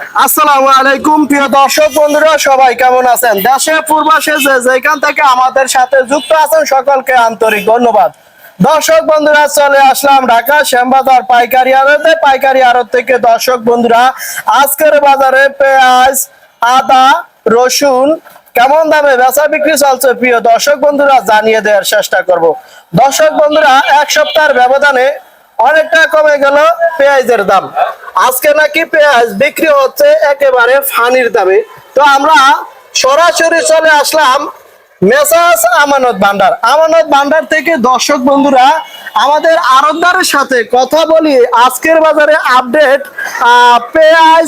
আসসালামু আলাইকুম, প্রিয় দর্শক বন্ধুরা, সবাই কেমন আছেন? দেশে পূর্বাসে যে যেখান থেকে আমাদের সাথে যুক্ত আছেন, সকলকে আন্তরিক ধন্যবাদ। দর্শক বন্ধুরা, চলে আসলাম ঢাকা শ্যামবাজার পাইকারি আড়তে পাইকারি আড়ত থেকে দর্শক বন্ধুরা, আজকের বাজারে পেঁয়াজ, আদা, রসুন কেমন দামে বেচা বিক্রি চলছে? প্রিয় দর্শক বন্ধুরা, জানিয়ে দেওয়ার চেষ্টা করব। দর্শক বন্ধুরা, এক সপ্তাহের ব্যবধানে অনেকটা কমে গেল পেঁয়াজের দাম। আজকে নাকি পেঁয়াজ বিক্রি হচ্ছে একেবারে ফানির দামে। তো আমরা সরাসরি চলে আসলাম মেসাজ আমানত ভান্ডার। আমানত ভান্ডার থেকে দর্শক বন্ধুরা, আমাদের আরতদারের সাথে কথা বলি আজকের বাজারে আপডেট পেঁয়াজ,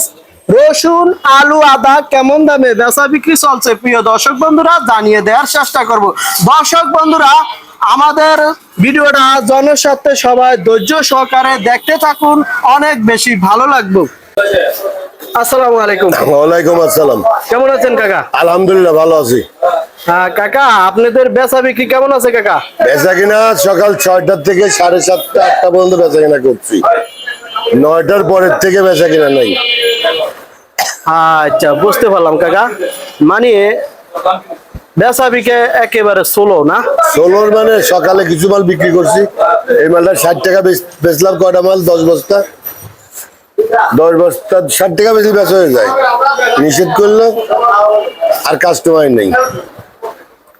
রসুন, আলু, আদা কেমন দামে বেচা বিক্রি চলছে? প্রিয় দর্শক বন্ধুরা, জানিয়ে দেওয়ার চেষ্টা করব। দর্শক বন্ধুরা আমাদের ভিডিওটা জনস্বার্থে সবাই ধৈর্য সহকারে দেখতে থাকুন অনেক বেশি ভালো লাগবে। আসসালামু আলাইকুম। ওয়ালাইকুম আসসালাম। কেমন আছেন কাকা? আলহামদুলিল্লাহ ভালো আছি। হ্যাঁ, কাকা আপনাদের বেচা বিক্রি কেমন আছে কাকা? বেচা কিনা সকাল ছয়টার থেকে সাড়ে সাতটা আটটা পর্যন্ত বেচা কিনা করছি। নয়টার পরের থেকে বেচা কিনা নাই। আচ্ছা বুঝতে পারলাম কাকা। মানে বেচা বিকে একেবারে সোলো না? ষোলোর মানে সকালে কিছু মাল বিক্রি করছি। এই মালটা ষাট টাকা বেচ- বেচলাম কয়টা মাল? দশ বস্তা। দশ বস্তা ষাট টাকা বেশি বেচা হয়ে যায়। নিষেধ করল আর কাস্টমার নেই।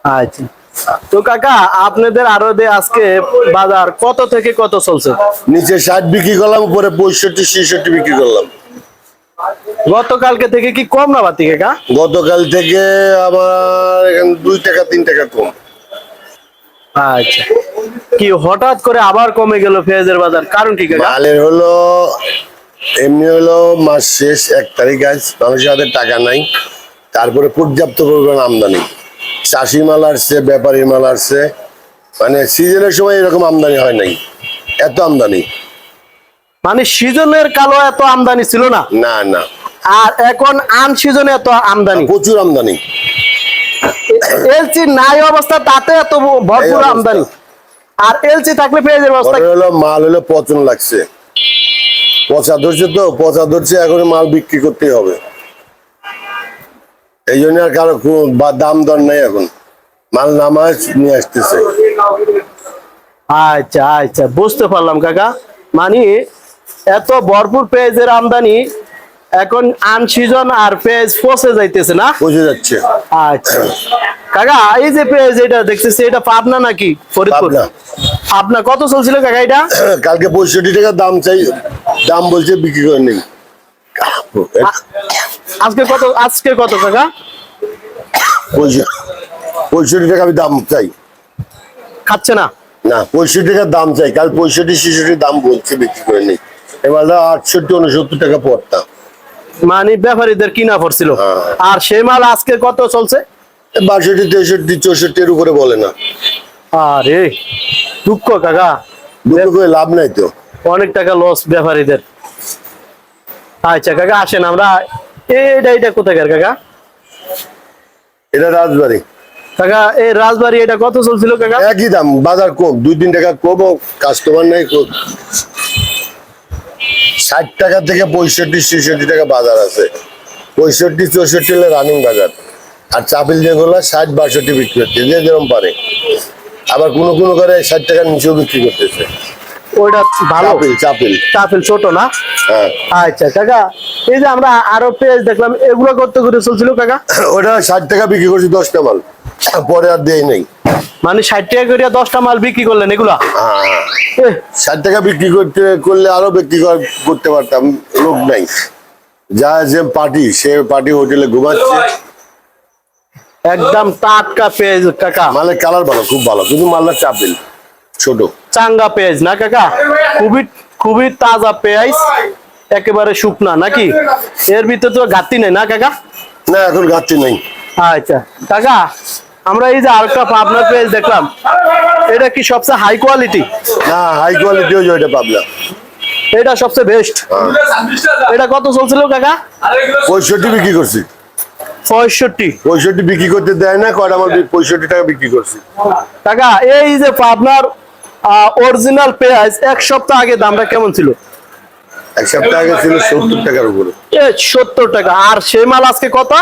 আচ্ছা। তো কাকা আপনাদের আরও দে আজকে বাজার কত থেকে কত চলছে? নিচে ষাট বিক্রি করলাম উপরে পঁয়ষট্টি ছেষট্টি বিক্রি করলাম। গতকালকে থেকে কি কম না বাতি কাকা গতকাল থেকে আবার এখানে দুই টাকা তিন টাকা কম। আচ্ছা। কি হঠাৎ করে আবার কমে গেল পেঁয়াজের বাজার? কারণ কি কাকা? মালের হলো এমনি হলো মাস শেষ এক তারিখ আজ মানুষের হাতে টাকা নাই। তারপরে পর্যাপ্ত পরিমাণ আমদানি। চাষি মাল আসছে ব্যাপারী মাল আসছে। মানে সিজনের সময় এরকম আমদানি হয় নাই। এত আমদানি। মানে সিজনের কালো এত আমদানি ছিল না। না না। আর এখন আন সিজনে এত আমদানি। প্রচুর আমদানি। এলসি নাই অবস্থা তাতে এত ভরপুর আমদানি। আর এলসি থাকলে পেঁয়াজের অবস্থা। হলো মাল হলো পচন লাগছে। পচা ধরছে তো পচা ধরছে এখন মাল বিক্রি করতে হবে। এই জন্য আর কারও কোনো বা- দাম দর নেই এখন। মাল নামাজ নিয়ে আসতেছে। আচ্ছা আচ্ছা বুঝতে পারলাম কাকা। মানে এত ভরপুর পেঁয়াজের আমদানি এখন আন সিজন আর পেঁয়াজ পচে যাইতেছে না? বুঝে যাচ্ছে। আচ্ছা। কাকা এই যে পেঁয়াজ এটা দেখতেছি এটা পাবনা নাকি? ফরিদপুর? পাবনা। কত চলছিল কাকা এটা? কালকে পঁয়ষট্টি টাকা দাম চাই দাম বলছে বিক্রি করে নেই। আজকে কত আজকে কত কাকা? পঁয়ষট্টি টাকা আমি দাম চাই। খাচ্ছে না? না পঁয়ষট্টি টাকার দাম চাই কাল পঁয়ষট্টি ছেষট্টি দাম বলছে বিক্রি করে নেই। এবার আটষট্টি উনসত্তর টাকা পড়তা। মানে ব্যাপারীদের কিনা পড়ছিল। হ্যাঁ। আর সেই মাল আজকে কত চলছে? বাষট্টি তেষট্টি চৌষট্টির উপরে বলে না। আরে দুঃখ কাকা। করে লাভ নাই তো। অনেক টাকা লস ব্যাপারীদের। আচ্ছা কাকা আসেন আমরা। এটা এটা কোথাকার কাকা? এটা রাজবাড়ি। কাকা এই রাজবাড়ি এটা কত চলছিল কাকা? একই দাম বাজার কম। দুই তিন টাকা কম কাস্টমার নেই। ষাট টাকা থেকে পঁয়ষট্টি, ছেষট্টি টাকা বাজার আছে। পঁয়ষট্টি, চৌষট্টি হলে রানিং বাজার। আর চাপিল যেগুলো ষাট, বাষট্টি বিক্রি হচ্ছে, যে যেরকম পারে। আবার কোনো কোনো করে ষাট টাকার নিচেও বিক্রি করতেছে। ওইটা ভালো। চাপিল চাপিল। ছোট না? হ্যাঁ। আচ্ছা কাকা এই যে আমরা আরও পেজ দেখলাম এগুলো কত করে চলছিল কাকা? ওটা ষাট টাকা বিক্রি করছি দশটা মাল। পরে আর দেয় নেই। মানে ষাট টাকা করে দশটা মাল বিক্রি করলেন এগুলা? হ্যাঁ। ষাট টাকা বিক্রি করতে করলে আরও বিক্রি কর- করতে পারতাম লোক নাই। যা যে পার্টি সে পার্টি হোটেলে ঘুমাচ্ছে। একদম টাটকা পেজ কাকা। মালের কালার ভালো খুব ভালো কিন্তু মালটা চাপিল ছোট। চাঙ্গা পেঁয়াজ না কাকা? খুবই খুবই তাজা পেঁয়াজ একেবারে শুকনা নাকি? এর ভিতরে তো ঘাটতি নেই না কাকা? না এখন ঘাটতি নেই। আচ্ছা কাকা আমরা এই যে আরেকটা পাবনার পেঁয়াজ দেখলাম এটা কি সবচেয়ে হাই কোয়ালিটি না হাই কোয়ালিটি ওই ওইটা পাবলা এটা সবচেয়ে বেস্ট এটা কত চলছিল কাকা? পঁয়ষট্টি বিক্রি করছি। পঁয়ষট্টি। পঁয়ষট্টি বিক্রি করতে দেয় না কয়টা মাল বি- পঁয়ষট্টি টাকা বিক্রি করছি। কাকা এই যে পাবনার অরিজিনাল পেঁয়াজ এক সপ্তাহ আগে দামটা কেমন ছিল? এক সপ্তাহ আগে ছিল সত্তর টাকার উপরে। সত্তর টাকা। আর সেই মাল আজকে কত?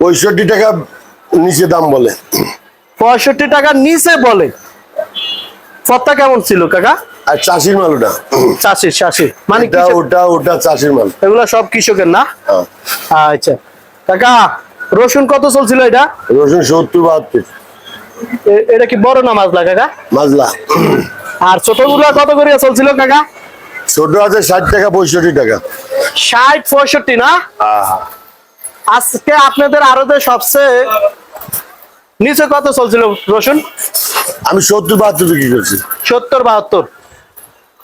পঁয়ষট্টি টাকা নিচে দাম বলে। পঁয়ষট্টি টাকার নিচে বলে। পত্তা কেমন ছিল কাকা? আর চাষির মাল ওটা। চাষি চাষি মানে ওটা ওটা চাষির মাল। এগুলো সব কৃষকের না? হ্যাঁ। আচ্ছা। কাকা রসুন কত চলছিল এটা? রসুন সত্তর বাহাত্তর। এটা কি বড় না মাছলা কাকা? মাজলা আর ছোটগুলো কত করে চলছিল কাকা? ছোট আছে ষাট টাকা পঁয়ষট্টি টাকা। ষাট পঁয়ষট্টি না? আজকে আপনাদের আরতে সবচেয়ে নিচে কত চলছিল রসুন? আমি সত্তর বাহাত্তর বিক্রি করছি। সত্তর বাহাত্তর।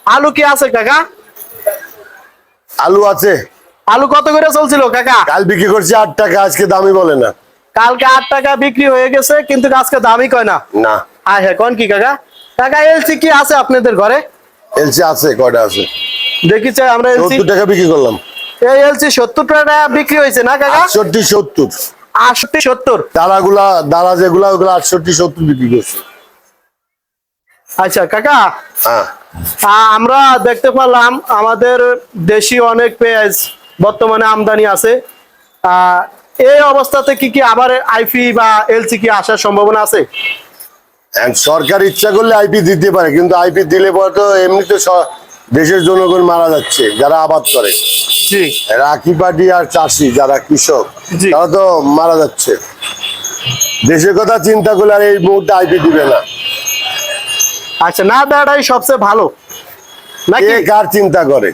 আলু কি আছে কাকা? আলু আছে। আলু কত করে চলছিল কাকা? কাল বিক্রি করছি আট টাকা আজকে দামই বলে না। কালকে আট টাকা বিক্রি হয়ে গেছে কিন্তু আজকে দামই কয় না? না। হ্যাঁ হ্যাঁ কোন কি কাকা? কাকা এলসি কি আছে আপনাদের ঘরে? এলসি আছে কয়টা আছে? দেখি চাই আমরা এলসি সত্তর টাকা বিক্রি করলাম। এই এলসি সত্তর টাকা বিক্রি হয়েছে না কাকা? আটষট্টি সত্তর। আটষট্টি সত্তর? দাঁড়াগুলা দাঁড়া যেগুলা ওগুলো আটষট্টি সত্তর বিক্রি করছি। আচ্ছা কাকা। হ্যাঁ। আমরা দেখতে পারলাম আমাদের দেশি অনেক পেঁয়াজ বর্তমানে আমদানি আছে। আহ, এই অবস্থাতে কি কি আবার আইপি বা এলসি কি আসার সম্ভাবনা আছে? সরকার ইচ্ছা করলে আইপি দিতে পারে কিন্তু আইপি দিলে পরে তো এমনিতে দেশের জনগণ মারা যাচ্ছে যারা আবাদ করে। রাখি পাটি আর চাষি যারা কৃষক। তারা তো মারা যাচ্ছে। দেশের কথা চিন্তা করলে আর এই মুহূর্তে আইপি দিবে না। আচ্ছা না দেওয়াটাই সবচেয়ে ভালো। কে কার চিন্তা করে?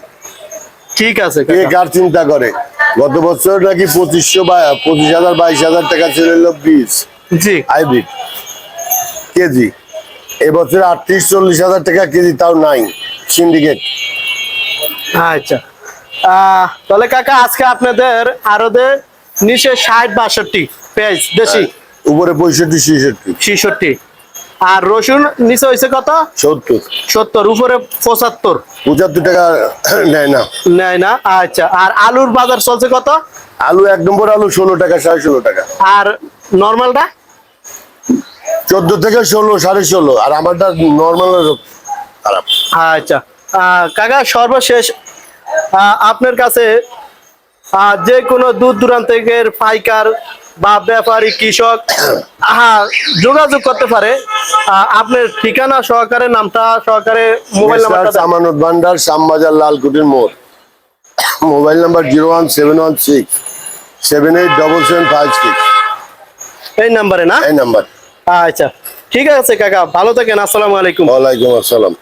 ঠিক আছে কে। কার চিন্তা করে? গত বছর নাকি পঁচিশশো বা পঁচিশ হাজার বাইশ হাজার টাকা ছিল বীজ। জি। হাইব্রিড। কেজি। এবছর আটত্রিশ চল্লিশ হাজার টাকা কেজি তাও নাই। সিন্ডিকেট। আচ্ছা। তাহলে কাকা আজকে আপনাদের আরদে নিচে ষাট বাষট্টি পেঁয়াজ দেশি। উপরে পঁয়ষট্টি ছেষট্টি। ছিষট্টি। আর রসুন নিচে হয়েছে কত? সত্তর। সত্তর উপরে পঁচাত্তর। পঁচাত্তর টাকা নেয় না। নেয় না? আচ্ছা আর আলুর বাজার চলছে কত? আলু এক নম্বর আলু ষোলো টাকা সাড়ে ষোলো টাকা। আর নর্মালটা? চোদ্দ থেকে ষোলো সাড়ে ষোলো। আর আমারটা নর্মাল খারাপ। আচ্ছা কাকা সর্বশেষ আপনার কাছে যে কোনো দূর দূরান্তের পাইকার বা ব্যাপারী কৃষক যোগাযোগ করতে পারে। আপনার ঠিকানা সহকারে নামটা সহকারে মোবাইল নাম্বার। আমানত ভান্ডার শ্যামবাজার লালকুটির মোড়। Mobile number zero one seven one six seven eight double seven five six. এই নাম্বারে না? এই নাম্বার। আচ্ছা ঠিক আছে কাকা ভালো থাকেন আসসালামু আলাইকুম। ওয়ালাইকুম আসসালাম।